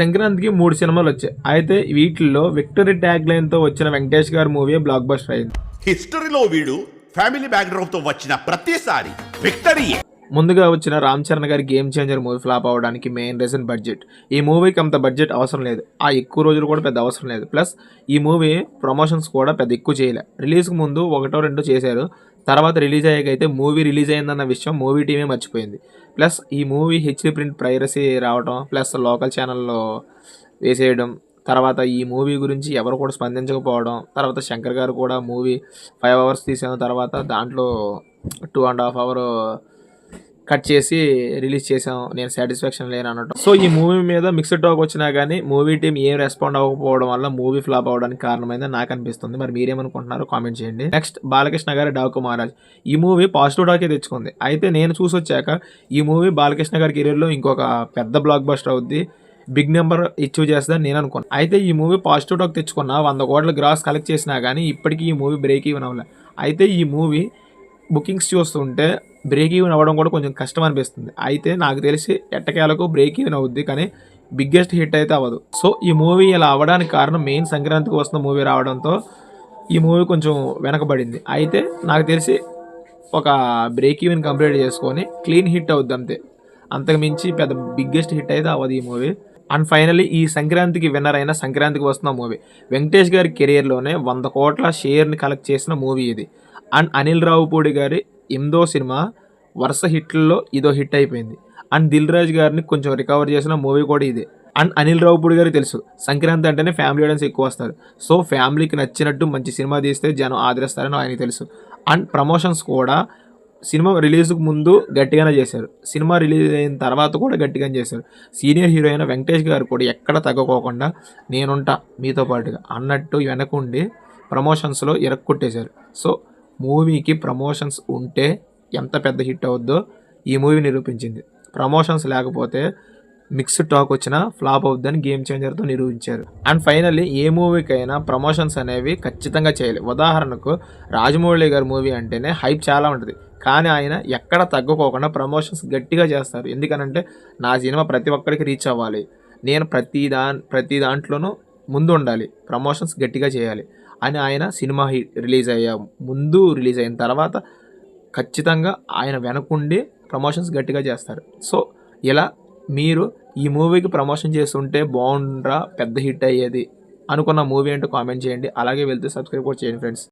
సంక్రాంతికి మూడు సినిమాలు వచ్చాయి. అయితే వీటిల్లో విక్టరీ ట్యాగ్ లైన్తో వచ్చిన వెంకటేష్ గారి మూవీ బ్లాక్ బస్టర్ అయింది. హిస్టరీలో వీడు ఫ్యామిలీ బ్యాక్గ్రౌండ్తో వచ్చిన ప్రతిసారి విక్టరీయే. ముందుగా వచ్చిన రామ్ చరణ్ గారి గేమ్ చేంజర్ మూవీ ఫ్లాప్ అవడానికి మెయిన్ రీజన్ బడ్జెట్ ఈ మూవీకి అంత బడ్జెట్ అవసరం లేదు. ఆ ఎక్కువ రోజులు కూడా పెద్ద అవసరం లేదు. ప్లస్ ఈ మూవీ ప్రమోషన్స్ కూడా పెద్ద ఎక్కువ చేయలే. రిలీజ్కి ముందు ఒకటో రెండో చేశారు. తర్వాత రిలీజ్ అయ్యాకైతే మూవీ రిలీజ్ అయిందన్న విషయం మూవీ టీమే మర్చిపోయింది. ప్లస్ ఈ మూవీ హెచ్డి ప్రింట్ ప్రైరసీ రావడం ప్లస్ లోకల్ ఛానల్లో వేసేయడం తర్వాత ఈ మూవీ గురించి ఎవరు కూడా స్పందించకపోవడం తర్వాత శంకర్ గారు కూడా మూవీ ఫైవ్ అవర్స్ తీసిన తర్వాత దాంట్లో two and half hour cut చేసి రిలీజ్ చేసాం నేను సాటిస్ఫాక్షన్ లేను అనటం సో ఈ మూవీ మీద మిక్స్డ్ టాక్ వచ్చినా కానీ మూవీ టీం ఏం రెస్పాండ్ అవ్వకపోవడం వల్ల మూవీ ఫ్లాప్ అవ్వడానికి కారణమైందని నాకు అనిపిస్తుంది. మరి మీరేమనుకుంటున్నారో కామెంట్ చేయండి. నెక్స్ట్ బాలకృష్ణ గారి డాకు మహారాజ్. ఈ మూవీ పాజిటివ్ టాకే తెచ్చుకుంది. అయితే నేను చూసి వచ్చాక ఈ మూవీ బాలకృష్ణ గారి కెరీర్లో ఇంకొక పెద్ద బ్లాక్ బస్టర్ అవుద్ది. బిగ్ నెంబర్ ఇచ్యూ చేస్తుందని నేను అనుకున్నాను అయితే ఈ మూవీ పాజిటివ్ టాక్ తెచ్చుకున్న వంద కోట్ల గ్రాస్ కలెక్ట్ చేసినా కానీ ఇప్పటికీ ఈ మూవీ బ్రేక్ ఈవెన్ అవ్వలే. అయితే ఈ మూవీ బుకింగ్స్ చూస్తుంటే బ్రేక్ ఈవెన్ అవ్వడం కూడా కొంచెం కష్టం అనిపిస్తుంది. అయితే నాకు తెలిసి ఎట్టకేలకు బ్రేక్ ఈవెన్ అవుద్ది కానీ బిగ్గెస్ట్ హిట్ అయితే అవ్వదు. సో ఈ మూవీ ఇలా అవ్వడానికి కారణం మెయిన్ సంక్రాంతికి వస్తున్న మూవీ రావడంతో ఈ మూవీ కొంచెం వెనకబడింది. అయితే నాకు తెలిసి ఒక బ్రేక్ ఈవెన్ కంప్లీట్ చేసుకొని క్లీన్ హిట్ అవుద్ది అంతే. అంతకు మించి పెద్ద బిగ్గెస్ట్ హిట్ అయితే అవ్వదు ఈ మూవీ అండ్ ఫైనల్లీ ఈ సంక్రాంతికి విన్నర్ అయిన సంక్రాంతికి వస్తున్న మూవీ వెంకటేష్ గారి కెరియర్లోనే వంద కోట్ల షేర్ని కలెక్ట్ చేసిన మూవీ ఇది. అండ్ అనిల్ రావుపూడి గారి ఎనిమిదో సినిమా వరుస హిట్లలో ఇదో హిట్ అయిపోయింది. అండ్ దిల్ రాజు గారిని కొంచెం రికవర్ చేసిన మూవీ కూడా ఇదే. అండ్ అనిల్ రావుపూడి గారికి తెలుసు సంక్రాంతి అంటేనే ఫ్యామిలీ ఆడియన్స్ ఎక్కువ వస్తారు. సో ఫ్యామిలీకి నచ్చినట్టు మంచి సినిమా తీస్తే జనం ఆదరిస్తారని ఆయనకి తెలుసు. అండ్ ప్రమోషన్స్ కూడా సినిమా రిలీజ్కు ముందు గట్టిగానే చేశారు. సినిమా రిలీజ్ అయిన తర్వాత కూడా గట్టిగానే చేశారు. సీనియర్ హీరో అయిన వెంకటేష్ గారు కూడా ఎక్కడ తగ్గకోకుండా నేనుంటా మీతో పాటుగా అన్నట్టు వెనకుండి ప్రమోషన్స్లో ఇరక్కొట్టేశారు. సో మూవీకి ప్రమోషన్స్ ఉంటే ఎంత పెద్ద హిట్ అవుద్దో ఈ మూవీ నిరూపించింది. ప్రమోషన్స్ లేకపోతే మిక్స్డ్ టాక్ వచ్చినా ఫ్లాప్ అవుద్దని గేమ్ చేంజర్తో నిరూపించారు. అండ్ ఫైనల్లీ ఏ మూవీకైనా ప్రమోషన్స్ అనేవి ఖచ్చితంగా చేయాలి. ఉదాహరణకు రాజమౌళి గారి మూవీ అంటేనే హైప్ చాలా ఉంటుంది. కానీ ఆయన ఎక్కడ తగ్గుకోకుండా ప్రమోషన్స్ గట్టిగా చేస్తారు. ఎందుకనంటే నా సినిమా ప్రతి ఒక్కరికి రీచ్ అవ్వాలి. నేను ప్రతి దా ప్రతి దాంట్లోనూ ముందు ఉండాలి ప్రమోషన్స్ గట్టిగా చేయాలి. అని ఆయన సినిమా హిట్ రిలీజ్ అయ్యా ముందు రిలీజ్ అయిన తర్వాత ఖచ్చితంగా ఆయన వెనకుండి ప్రమోషన్స్ గట్టిగా చేస్తారు. సో ఇలా మీరు ఈ మూవీకి ప్రమోషన్ చేస్తుంటే బాగుండ్రా పెద్ద హిట్ అయ్యేది అనుకున్న మూవీ ఏంటో కామెంట్ చేయండి. అలాగే వెళ్తే సబ్స్క్రైబ్ కూడా చేయండి ఫ్రెండ్స్.